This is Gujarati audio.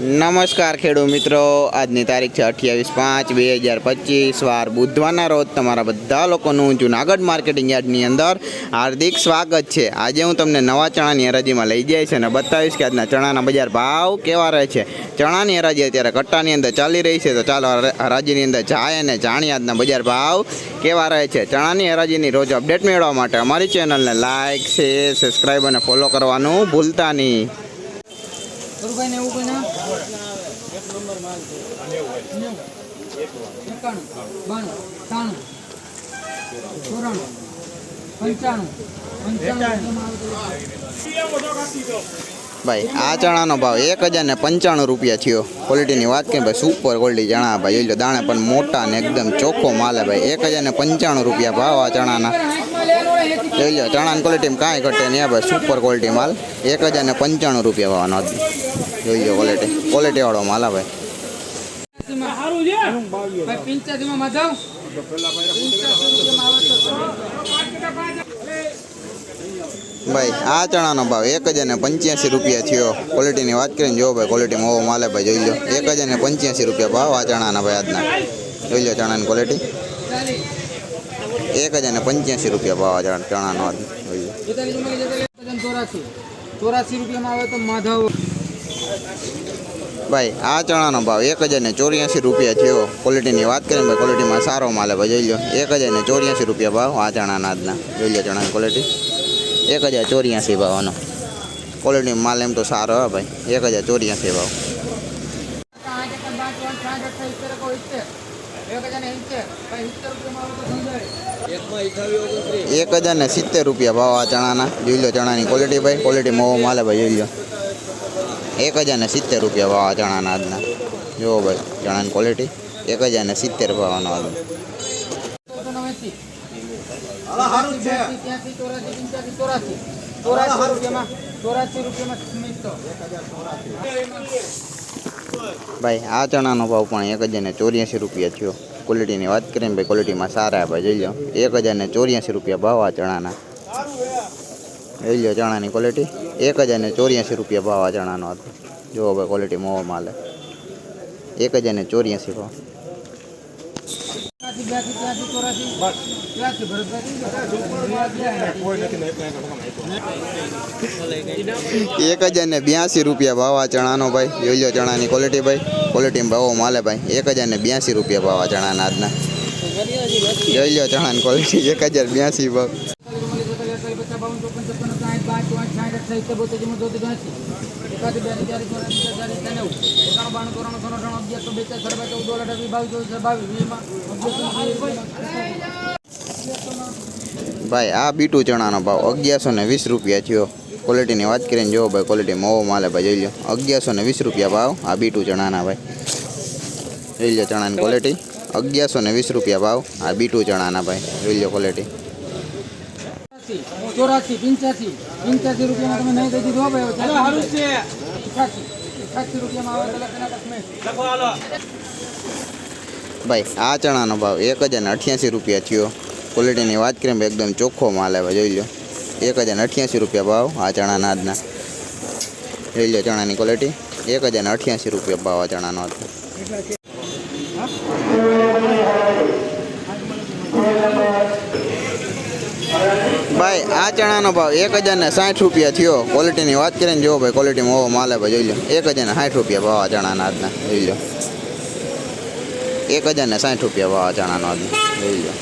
નમસ્કાર ખેડૂત મિત્રો. આજની તારીખ છે અઠ્યાવીસ પાંચ બે હજાર પચીસ. વાર બુધવારના રોજ તમારા બધા લોકોનું જુનાગઢ માર્કેટિંગ યાર્ડની અંદર હાર્દિક સ્વાગત છે. આજે હું તમને નવા ચણાની હરાજીમાં લઈ જઈશ અને બતાવીશ કે આજના ચણાના બજાર ભાવ કેવા રહે છે. ચણાની હરાજી અત્યારે કટ્ટાની અંદર ચાલી રહી છે. તો ચાલો હરા- હરાજીની અંદર જાય અને જાણીએ આજના બજાર ભાવ કેવા રહે છે. ચણાની હરાજીની રોજ અપડેટ મેળવવા માટે અમારી ચેનલને લાઇક શેર સબસ્ક્રાઈબ અને ફોલો કરવાનું ભૂલતા નહીં. ને ના ભાઈ, આ ચણાનો ભાવ એક હજાર ને પંચાણું રૂપિયા થયો. ક્વોલિટીની વાત કરીએ, ભાઈ સુપર ક્વોલિટી ચણા ભાઈ. જોઈ લો, દાણે પણ મોટા ને એકદમ ચોખ્ખો માલ ભાઈ. એક હજાર ને પંચાણું રૂપિયા ભાવ આ ચણાના. જોઈ લો ચણાની ક્વોલિટીમાં કાંઈ ઘટે નહીં ભાઈ સુપર ક્વોલિટી માલ. એક હજાર ને પંચાણું રૂપિયા વાવાનો. જોઈ લો ક્વોલિટી ક્વોલિટીવાળો માલ આવે ભાઈ. આ ચણાનો ભાવ એક હજાર ને પંચ્યાસી રૂપિયા થયો. ક્વોલિટીની વાત કરીને જો ભાઈ ક્વોલિટીમાં ઓવો માલે ભાઈ, જોઈ લો. એક હજાર ને પંચ્યાસી રૂપિયા ભાવ આ ચણાના ભાઈ આજના. જોઈ લો ચણાની ક્વોલિટી એક હજાર ને પંચ્યાસી રૂપિયા ભાવ ચણા- ચણાનો ચોરાસી રૂપિયામાં આવે તો માધવ ભાઈ આ ચણાનો ભાવ એક હજાર ને ચોર્યાસી રૂપિયા થયો. ક્વોલિટીની વાત કરીએ ભાઈ ક્વોલિટીમાં સારો માલે ભાઈ જોઈ લો એક હજાર ને ચોર્યાસી રૂપિયા ભાવ આ ચણાના આજના. જોઈ લો ચણાની ક્વોલિટી એક હજાર ચોર્યાસી ભાવનો. ક્વોલિટી માલ એમ તો સારો હા ભાઈ. એક હજાર ચોર્યાસી ભાવ. એક હજાર ને સિત્તેર રૂપિયા ભાવ આ ચણાના. જોઈ લો ચણાની ક્વોલિટી ભાઈ. ક્વોલિટી મોવો માલે ભાઈ, જોઈ લો. એક હજાર ને સિત્તેર રૂપિયા ભાવ આ ચણાના આજના. જુઓ ભાઈ, ચણાની ક્વોલિટી એક હજાર ને સિત્તેર ભાવનો આજનો. ભાઈ, આ ચણાનો ભાવ પણ એક હજાર ને ચોર્યાસી રૂપિયા થયો. ક્વોલિટીની વાત કરીએ ભાઈ ક્વોલિટીમાં સારા ભાઈ, જોઈ લો. એક હજારને ચોર્યાસી રૂપિયા ભાવ આ ચણાના. જોઈ લો ચણાની ક્વોલિટી એક હજાર ને ચોર્યાસી રૂપિયા ભાવ આ ચણાનો હતો. જુઓ ભાઈ ક્વોલિટી મોવો માલે. એક હજાર ને ચોર્યાસી ભાવ. ત્યાંથી બ્યાસી ત્યાંથી ચોરાસી ત્યાંથી ભરતભાઈ એક હજાર ને બ્યાસી રૂપિયા ભાવ આ ચણાનો ભાઈ. જોઈ લો ચણાની ક્વોલિટી ભાઈ. ક્વોલિટીમાં ભાવો માલે ભાઈ. એક હજાર ને બ્યાસી રૂપિયા ભાવ આ ચણાના આજના. જોઈ લો ચણાની ક્વોલિટી એક હજાર બ્યાસી ભાવ. ભાઈ, આ બીટુ ચણાનો ભાવ અગિયારસો ને વીસ રૂપિયા થયો. ક્વોલિટીની વાત કરીને જોવો ભાઈ ક્વોલિટી મોવો માલે ભાઈ, જોઈ લો અગિયારસો ને વીસ રૂપિયા ભાવ, આ બીટુ ચણાના ભાઈ. જોઈ લો ચણાની ક્વોલિટી અગિયારસો ને વીસ રૂપિયા ભાવ, આ બીટુ ચણાના ભાઈ. જોઈ લો ક્વોલિટી ચોરાસી પંચ્યાસી પંચ્યાસી રૂપિયામાં તમે નહીં દઈ દીધું હો ભાઈ સારું છે એકાસી એકાસી રૂપિયામાં આવે તો લખેલા કસમે ભાઈ આ ચણાનો ભાવ એક હજાર ને અઠ્યાસી રૂપિયા થયો ક્વોલિટીની વાત કરીએ ભાઈ એકદમ ચોખ્ખો માલ આવે જોઈ લો એક હજાર ને અઠ્યાસી રૂપિયા ભાવ આ ચણાના આજના. જોઈ લો ચણાની ક્વોલિટી એક હજાર ને અઠ્યાસી રૂપિયા ભાવ આ ચણાનો આજનો ભાઈ, આ ચણાનો ભાવ એક હજાર ને સાઠ રૂપિયા થયો. ક્વોલિટીની વાત કરીને જુઓ ભાઈ ક્વોલિટી ઓવો માલ ભાઈ જોઈ લો. એક હજાર ને સાઠ રૂપિયા ભાવ ચણાના આજના, જોઈ લો. એક હજાર ને સાઠ રૂપિયા ભાવ આ ચણાનો આજનો, જોઈ લો.